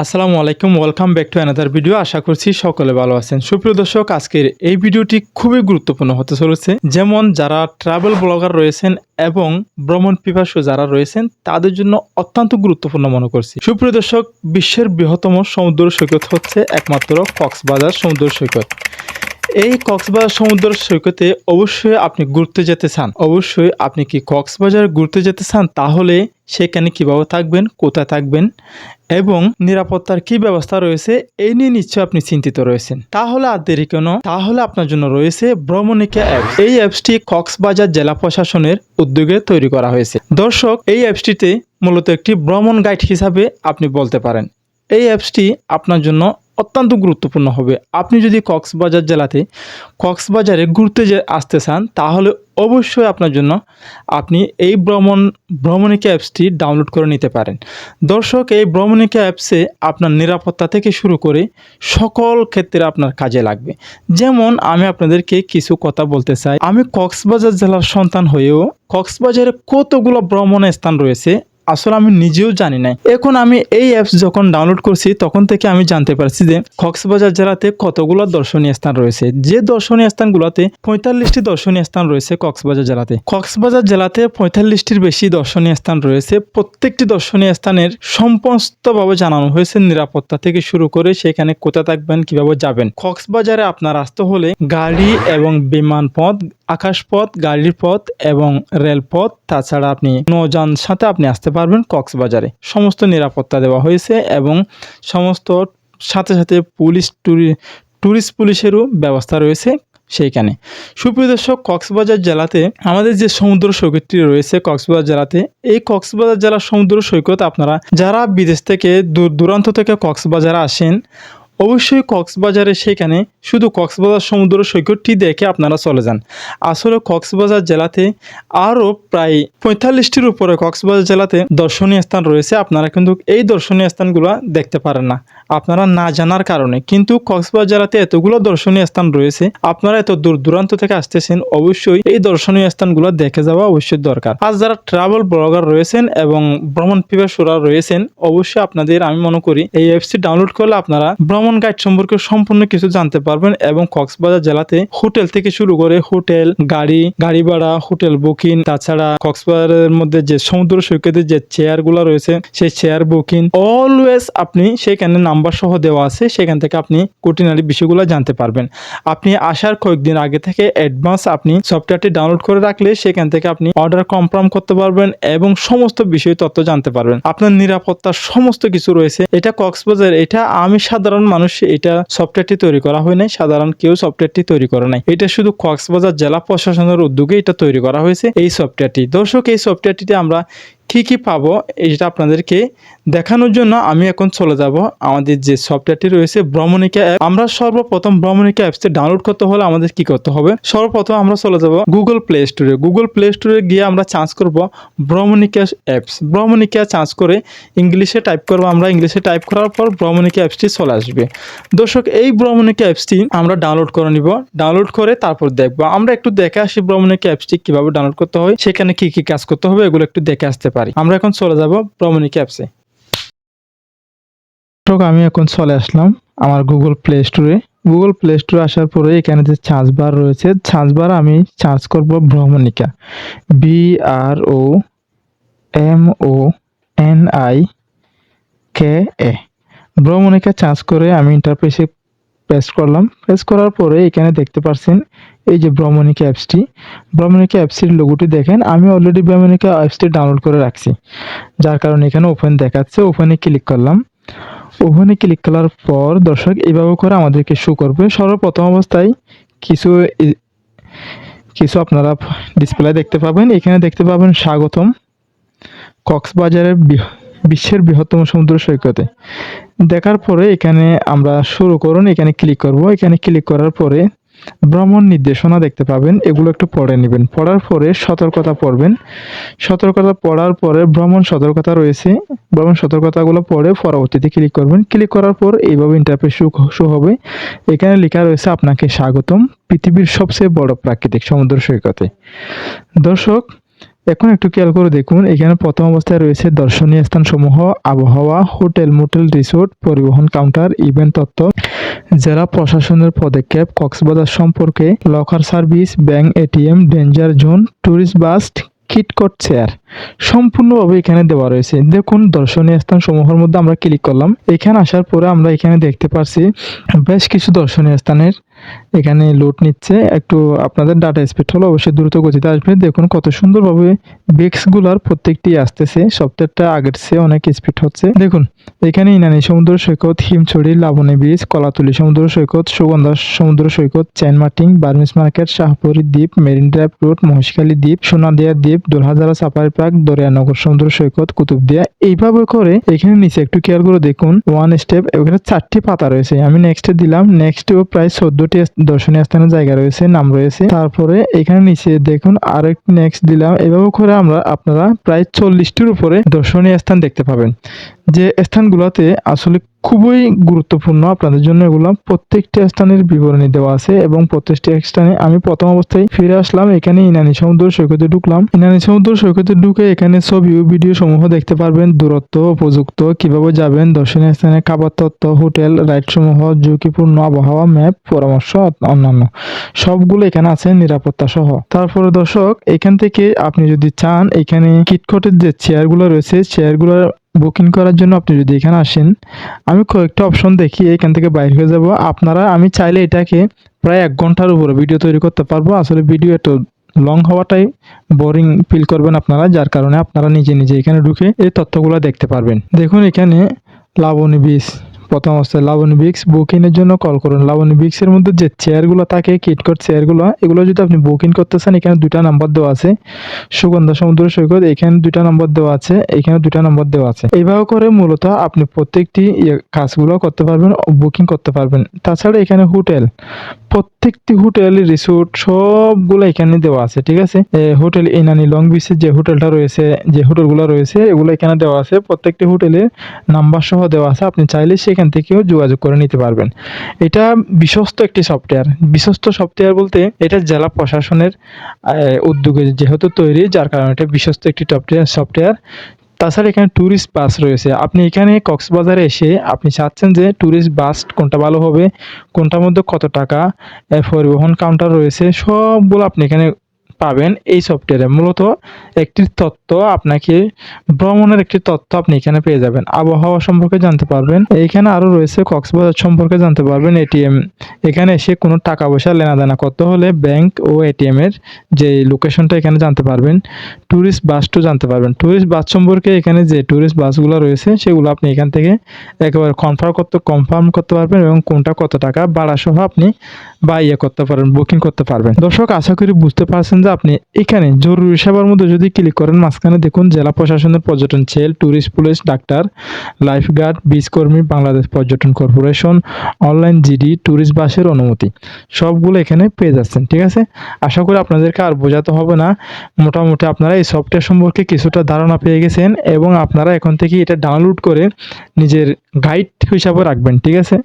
আসসালামু আলাইকুম welcome back to another video আশা করছি সকলে ভালো আছেন। সুপ্রিয় দর্শক, আজকের এই ভিডিওটি খুবই গুরুত্বপূর্ণ হতে চলেছে। যেমন যারা ট্রাভেল ব্লগার রয়েছেন এবং ভ্রমণ পিপাসু যারা রয়েছেন, তাদের জন্য অত্যন্ত গুরুত্বপূর্ণ মনে করছি। সুপ্রিয় দর্শক, বিশ্বের বৃহত্তম সমুদ্র সৈকত হচ্ছে একমাত্র কক্সবাজার সমুদ্র সৈকত। এই কক্সবাজার সমুদ্র সৈকতে অবশ্যই আপনি ঘুরতে যেতে চান। অবশ্যই আপনি কি কক্সবাজার ঘুরতে যেতে চান, তাহলে সেখানে কীভাবে থাকবেন, কোথায় থাকবেন এবং নিরাপত্তার কি ব্যবস্থা রয়েছে, এই নিয়ে নিশ্চয় আপনি চিন্তিত রয়েছেন। তাহলে আর দেরি কেন? তাহলে আপনার জন্য রয়েছে ভ্রমণিকা অ্যাপ। এই অ্যাপসটি কক্সবাজার জেলা প্রশাসনের উদ্যোগে তৈরি করা হয়েছে। দর্শক, এই অ্যাপসটিতে মূলত একটি ভ্রমণ গাইড হিসাবে আপনি বলতে পারেন। এই অ্যাপসটি আপনার জন্য অত্যন্ত গুরুত্বপূর্ণ হবে। আপনি যদি কক্সবাজার জেলাতে কক্সবাজারে ঘুরতে যে আসতে চান, তাহলে অবশ্যই আপনার জন্য আপনি এই ভ্রমণ, ভ্রমণিকা অ্যাপসটি ডাউনলোড করে নিতে পারেন। দর্শক, এই ভ্রমণিকা অ্যাপসে আপনার নিরাপত্তা থেকে শুরু করে সকল ক্ষেত্রে আপনার কাজে লাগবে। যেমন, আমি আপনাদেরকে কিছু কথা বলতে চাই। আমি কক্সবাজার জেলার সন্তান হয়েও কক্সবাজারে কতগুলো ভ্রমণ স্থান রয়েছে আসলে আমি নিজেও জানি না এখন আমি এই অ্যাপস যখন ডাউনলোড করছি, তখন থেকে আমি জানতে পারছি যে কক্সবাজার জেলাতে কতগুলো দর্শনীয় স্থান রয়েছে। যে দর্শনীয় স্থানগুলোতে পঁয়তাল্লিশটি দর্শনীয় স্থান রয়েছে কক্সবাজার জেলাতে। কক্সবাজার জেলাতে পঁয়তাল্লিশটির বেশি দর্শনীয় স্থান রয়েছে। প্রত্যেকটি দর্শনীয় স্থানের সম্পস্তভাবে জানানো হয়েছে নিরাপত্তা থেকে শুরু করে সেখানে কোথায় থাকবেন, কীভাবে যাবেন। কক্সবাজারে আপনার আসতে হলে গাড়ি এবং বিমান পথ আকাশপথ, গাড়ির পথ এবং রেলপথ। তাছাড়া আপনি নৌযান সাথে আপনি আসতে পারবেন কক্সবাজারে। সমস্ত নিরাপত্তা দেওয়া হয়েছে এবং সমস্ত সাথে সাথে পুলিশ টুরি ট্যুরিস্ট পুলিশেরও ব্যবস্থা রয়েছে সেইখানে। সুপ্রিয় দর্শক, কক্সবাজার জেলাতে আমাদের যে সমুদ্র সৈকতটি রয়েছে কক্সবাজার জেলাতে, এই কক্সবাজার জেলার সমুদ্র সৈকত আপনারা যারা বিদেশ থেকে, দূর, দূরান্ত থেকে কক্সবাজারে আসেন অবশ্যই কক্সবাজারে সেখানে শুধু কক্সবাজার সমুদ্র সৈকতটি দেখে আপনারা চলে যান। আসলে কক্সবাজার জেলাতে আরও প্রায় পঁয়তাল্লিশটির উপরে কক্সবাজার জেলাতে দর্শনীয় স্থান রয়েছে। আপনারা কিন্তু এই দর্শনীয় স্থানগুলো দেখতে পারেন না। আপনারা না জানার কারণে কিন্তু কক্সবাজার জেলাতে এতগুলো দর্শনীয় স্থান রয়েছে। আপনারা এত দূর দূরান্ত থেকে আসতেছেন, অবশ্যই এই দর্শনীয় স্থানগুলো দেখে যাওয়া অবশ্যই দরকার। আর যারা ট্রাভেল ব্লগার রয়েছেন এবং ভ্রমণ পিপাসুরা রয়েছেন, অবশ্যই আপনাদের আমি মনে করি এই অ্যাপসটি ডাউনলোড করলে আপনারা ভ্রমণ গাইড সম্পর্কে সম্পূর্ণ কিছু জানতে পারবেন এবং কক্সবাজার জেলাতে হোটেল থেকে শুরু করে হোটেল, গাড়ি গাড়ি ভাড়া, হোটেল বুকিং, তাছাড়া কক্সবাজারের মধ্যে যে সমুদ্র সৈকতের যে চেয়ারগুলো রয়েছে, সেই চেয়ার বুকিং, অলওয়েজ আপনি সেখানে নাম্বার সহ দেওয়া আছে, সেখান থেকে আপনি কুটিনারি বিষয়গুলো জানতে পারবেন। আপনি আসার কয়েকদিন আগে থেকে অ্যাডভান্স আপনি সফটওয়্যারটি ডাউনলোড করে রাখলে সেখান থেকে আপনি অর্ডার কনফার্ম করতে পারবেন এবং সমস্ত বিষয় তথ্য জানতে পারবেন। আপনার নিরাপত্তার সমস্ত কিছু রয়েছে। এটা কক্সবাজার, এটা আমি সাধারণ মানুষ এটা সফটওয়্যারটি তৈরি করা হয় নাই, সাধারণ কেউ সফটওয়্যারটি তৈরি করে নাই। এটা শুধু কক্সবাজার জেলা প্রশাসনের উদ্যোগে এটা তৈরি করা হয়েছে এই সফটওয়্যারটি দর্শক, এই সফটওয়্যারটিতে আমরা কি কি পাবো এটা আপনাদেরকে দেখানোর জন্য আমি এখন চলে যাব আমাদের যে সফটওয়্যারটি রয়েছে ভ্রমণিকা অ্যাপ আমরা সর্বপ্রথম ভ্রমণিকা অ্যাপসটি ডাউনলোড করতে হলে আমাদের কি করতে হবে? সর্বপ্রথম আমরা চলে যাব গুগল প্লে স্টোরে গুগল প্লে স্টোরে গিয়ে আমরা চার্জ করব ভ্রমণিকা অ্যাপস ভ্রমণিকা চার্জ করে ইংলিশে টাইপ করব। আমরা ইংলিশে টাইপ করার পর ভ্রমণিকা অ্যাপসটি চলে আসবে। দর্শক, এই ভ্রমণিকা অ্যাপসটি আমরা ডাউনলোড করে নিব। ডাউনলোড করে তারপর দেখব। আমরা একটু দেখে আসি ভ্রমণিকা অ্যাপসটি কীভাবে ডাউনলোড করতে হয়। সেখানে কি কি কাজ করতে হবে, এগুলো একটু দেখে আসতে পারি। আমরা এখন চলে যাব অ্যাপসে দর্শক আমি এখন চলে আসলাম আমার গুগল প্লে স্টোরে গুগল প্লে স্টোরে আসার পরে এখানে যে চার্জ বার রয়েছে চার্জ বার আমি চার্জ করব Bhromonika B R O M O N I K A Bhromonika search করে আমি ইন্টারফেসে প্রেস করলাম। প্রেস করার পরে এখানে দেখতে পাচ্ছেন এই যে ভ্রমণিকা অ্যাপসটি ভ্রমণিকা অ্যাপসটির লোগোটি দেখেন, আমি অলরেডি ভ্রমণিকা অ্যাপসটি ডাউনলোড করে রাখছি। যার কারণে এখানে ওপেন দেখাচ্ছে ওপেনে ক্লিক করলাম। ওপেনে ক্লিক করার পর দর্শক এইভাবে করে আমাদেরকে শো করবে। সর্বপ্রথম অবস্থায় কিছু কিছু আপনারা ডিসপ্লে দেখতে পাবেন। এখানে দেখতে পাবেন স্বাগতম কক্সবাজারের বিশ্বের বৃহত্তম সমুদ্র সৈকতে। দেখার পরে এখানে আমরা শুরু করুন, এখানে ক্লিক করব। এখানে ক্লিক করার পরে ভ্রমণ নির্দেশনা দেখতে পাবেন, এগুলো একটু পড়ে নেবেন। পড়ার পরে সতর্কতা পড়বেন। সতর্কতা পড়ার পরে ভ্রমণ সতর্কতা রয়েছে। ভ্রমণ সতর্কতাগুলো পড়ে পরবর্তীতে ক্লিক করবেন। ক্লিক করার পর এইভাবে ইন্টারফেস শো হবে। এখানে লেখা রয়েছে, আপনাকে স্বাগতম পৃথিবীর সবচেয়ে বড় প্রাকৃতিক সমুদ্র সৈকতে। দর্শক, এখন একটু খেয়াল করে দেখুন, এখানে প্রথম অবস্থায় রয়েছে দর্শনীয় স্থানসমূহ, আবহাওয়া, হোটেল, মোটেল, রিসোর্ট, পরিবহন কাউন্টার ইভেন্ট তথ্য। জেলা প্রশাসনের পদক্ষেপ কক্সবাজার সম্পর্কে locker service bank ATM danger zone tourist bus KitKat chair সম্পূর্ণভাবে এখানে দেওয়া রয়েছে। দেখুন, দর্শনীয় স্থান সমূহের মধ্যে আমরা ক্লিক করলাম। এখানে আসার পরে আমরা এখানে দেখতে পারছি বেশ কিছু দর্শনীয় স্থানের এখানে লোড নিচ্ছে। একটু আপনাদের ডাটা স্পিড হলো অবশ্যই দ্রুত গতিতে আসবে। দেখুন কত সুন্দরভাবে বেক্সগুলার প্রত্যেকটি আসতেছে। সপ্তাহটা আগের চেয়ে অনেক স্পিড হচ্ছে। দেখুন, এখানে ইনানি সমুদ্র সৈকত, হিমছড়ি, লাবণী বীজ কলাতুলি সমুদ্র সৈকত, সুগন্ধা সমুদ্র সৈকত চেনমার্টিং বার্মিস মার্কেট, শাহপুরী দ্বীপ, মেরিন ড্রাইভ রোড মহেশখালী দ্বীপ, সোনাদিয়া দ্বীপ, দোলহাজারা সাফারি পার্ক, দরিয়ানগর সমুদ্র সৈকত, কুতুবদিয়া। এইভাবে করে এখানে নিচে একটু কেয়ার করে দেখুন। ওয়ান স্টেপ এখানে চারটি পাতা রয়েছে। আমি নেক্সটে দিলাম। নেক্সটেও প্রায় চোদ্দটি দর্শনীয় স্থানের জায়গা রয়েছে, নাম রয়েছে। তারপরে এখানে নিচে দেখুন আরেক নেক্সট দিলাম। এভাবে করে আমরা আপনারা প্রায় চল্লিশটির উপরে দর্শনীয় স্থান দেখতে পাবেন। যে স্থানগুলোতে আসলে খুবই গুরুত্বপূর্ণ আপনাদের জন্য এগুলো, প্রত্যেকটি স্থানের বিবরণী দেওয়া আছে এবং প্রত্যেকটি স্থানে আমি প্রথম অবস্থায় ফিরে আসলাম। এখানে ইনানি সমুদ্র সৈকতে ঢুকলাম। ইনানি সমুদ্র সৈকতে ঢুকে এখানে ছবি ও ভিডিও সমূহ দেখতে পারবেন। দূরত্ব, উপযুক্ত, কীভাবে যাবেন, দর্শনীয় স্থানে খাবার তত্ত্ব, হোটেল, রাইড সমূহ, ঝুঁকিপূর্ণ আবহাওয়া, ম্যাপ, পরামর্শ, অন্যান্য সবগুলো এখানে আছে নিরাপত্তা সহ। তারপরে দর্শক, এখান থেকে আপনি যদি চান, এখানে কিটকটের যে চেয়ারগুলো রয়েছে চেয়ারগুলো বুকিং করার জন্য আপনি যদি এখানে আসেন, আমি কয়েকটা অপশন দেখি, এখান থেকে বাইর হয়ে যাব। আপনারা, আমি চাইলে এটাকে প্রায় এক ঘণ্টার উপরে ভিডিও তৈরি করতে পারব। আসলে ভিডিও একটু লং হওয়াটাই বোরিং ফিল করবেন আপনারা, যার কারণে আপনারা নিজে নিজে এখানে ঢুকে এই তথ্যগুলো দেখতে পারবেন। দেখুন এখানে লাবণী বীজ। প্রথম অবস্থায় লাবণী বিক্স বুকিংয়ের জন্য কল করুন। লাবণী বিক্সের মধ্যে যে চেয়ারগুলো থাকে কিটকট চেয়ারগুলো এগুলো যদি আপনি বুকিং করতে চান এখানে দুটা নাম্বার দেওয়া আছে। সুগন্ধা সমুদ্র সৈকত, এখানে দুটা নাম্বার দেওয়া আছে, এখানে দুটা নাম্বার দেওয়া আছে। এইভাবে করে মূলত আপনি প্রত্যেকটি ইয়ে কাজগুলো করতে পারবেন বুকিং করতে পারবেন। তাছাড়া এখানে হোটেল, প্রত্যেকটি হোটেল রিসোর্ট সবগুলো এখানে দেওয়া আছে, ঠিক আছে? হোটেল ইনানি লং বিচের যে হোটেলটা রয়েছে, যে হোটেলগুলো রয়েছে, এগুলো এখানে দেওয়া আছে। প্রত্যেকটি হোটেলের নাম্বার সহ দেওয়া আছে। আপনি চাইলে সেখান থেকেও যোগাযোগ করে নিতে পারবেন। এটা বিশ্বস্ত একটি সফটওয়্যার বিশ্বস্ত সফটওয়্যার বলতে এটা জেলা প্রশাসনের উদ্যোগে যেহেতু তৈরি, যার কারণে এটা বিশ্বস্ত একটি সফটওয়্যার তাছাড়া এখানে ট্যুরিস্ট বাস রয়েছে। আপনি এখানে কক্সবাজারে এসে আপনি চাচ্ছেন যে ট্যুরিস্ট বাস কোনটা ভালো হবে, কোনটার মধ্যে কত টাকা পরিবহন কাউন্টার রয়েছে, সবগুলো আপনি এখানে পাবেন এই সফটওয়্যারে মূলত একটি তথ্য আপনাকে, ভ্রমণের একটি তথ্য আপনি এখানে পেয়ে যাবেন। আবহাওয়া সম্পর্কে জানতে পারবেন। এইখানে আরও রয়েছে কক্সবাজার সম্পর্কে জানতে পারবেন, এটিএম। এখানে এসে কোনো টাকা পয়সা লেনাদেনা করতে হলে ব্যাংক ও এটিএম এর যে লোকেশনটা এখানে জানতে পারবেন। ট্যুরিস্ট বাসটাও জানতে পারবেন। ট্যুরিস্ট বাস সম্পর্কে এখানে যে ট্যুরিস্ট বাসগুলো রয়েছে, সেগুলো আপনি এখান থেকে একেবারে কনফার্ম করতে কনফার্ম করতে পারবেন এবং কোনটা কত টাকা বাড়া সহ আপনি বা ইয়ে করতে পারবেন বুকিং করতে পারবেন। দর্শক, আশা করি বুঝতে পারছেন যে আপনি এখানে জরুরি সেবার মধ্যে যদি ক্লিক করেন, মাঝখানে দেখুন জেলা প্রশাসনের পর্যটন সেল ট্যুরিস্ট পুলিশ ডাক্তার লাইফ গার্ড বীজ কর্মী, বাংলাদেশ পর্যটন কর্পোরেশন অনলাইন জিডি ট্যুরিস্ট বাসের অনুমতি। সবগুলো এখানে পেয়ে যাচ্ছেন, ঠিক আছে? আশা করি আপনাদেরকে আর বোঝাতে হবে না। মোটামুটি আপনারা এই সফটওয়্যার সম্পর্কে কিছুটা ধারণা পেয়ে গেছেন এবং আপনারা এখন থেকে এটা ডাউনলোড করে নিজের গাইড হিসাবে রাখবেন, ঠিক আছে?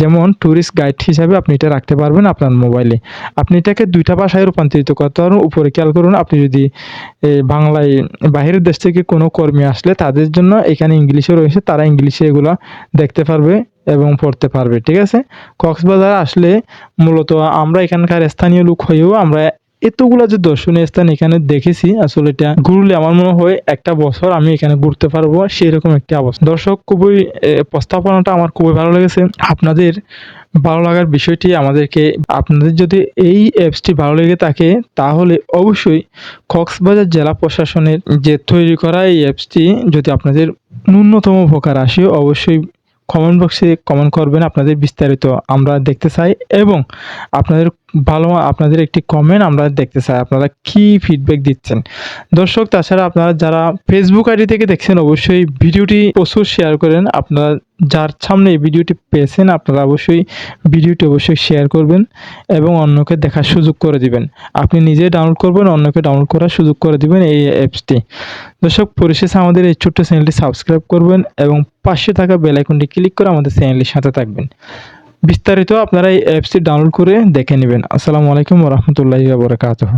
যেমন ট্যুরিস্ট গাইড হিসাবে আপনি এটা রাখতে পারবেন। আপনার মোবাইলে আপনি এটাকে দুইটা ভাষায় রূপান্তরিত করতে পারবেন। উপরে খেয়াল করুন, আপনি যদি বাংলায়, বাহিরের দেশ থেকে কোনো কর্মী আসলে তাদের জন্য এখানে ইংলিশে রয়েছে, তারা ইংলিশে এগুলো দেখতে পারবে এবং পড়তে পারবে, ঠিক আছে? কক্সবাজার আসলে মূলত আমরা এখানকার স্থানীয় লোক হয়েও আমরা এতগুলা যে দর্শনীয় স্থান এখানে দেখেছি, আসলে এটা ঘুরলে আমার মনে হয় একটা বছর আমি এখানে ঘুরতে পারব সেই রকম একটি অবস্থা। দর্শক, খুবই প্রস্তাবনাটা আমার খুবই ভালো লেগেছে। আপনাদের ভালো লাগার বিষয়টি আমাদেরকে, আপনাদের যদি এই অ্যাপসটি ভালো লেগে থাকে, তাহলে অবশ্যই কক্সবাজার জেলা প্রশাসনের যে তৈরি করা এই অ্যাপসটি, যদি আপনাদের ন্যূনতম উপকার আসে, অবশ্যই কমেন্ট বক্সে কমেন্ট করবেন, আপনাদের বিস্তারিত আমরা দেখতে চাই এবং আপনাদের ভালো, আপনাদের একটি কমেন্ট আমরা দেখতে চাই, আপনারা কি ফিডব্যাক দিচ্ছেন। দর্শক, তাছাড়া আপনারা যারা ফেসবুক আইডি থেকে দেখছেন, অবশ্যই ভিডিওটি প্রচুর শেয়ার করেন, আপনারা যার সামনে এই ভিডিওটি পেয়েছেন আপনারা অবশ্যই ভিডিওটি অবশ্যই শেয়ার করবেন এবং অন্যকে দেখার সুযোগ করে দিবেন। আপনি নিজে ডাউনলোড করবেন, অন্যকে ডাউনলোড করার সুযোগ করে দিবেন এই অ্যাপসটি দর্শক, পরিশেষে আমাদের এই ছোট্ট চ্যানেলটি সাবস্ক্রাইব করবেন এবং পাশে থাকা বেল আইকনটি ক্লিক করে আমাদের চ্যানেলের সাথে থাকবেন। বিস্তারিত আপনারা এই অ্যাপসটি ডাউনলোড করে দেখে নেবেন। আসসালামু আলাইকুম রহমতুল্লাহি বরকাতহ।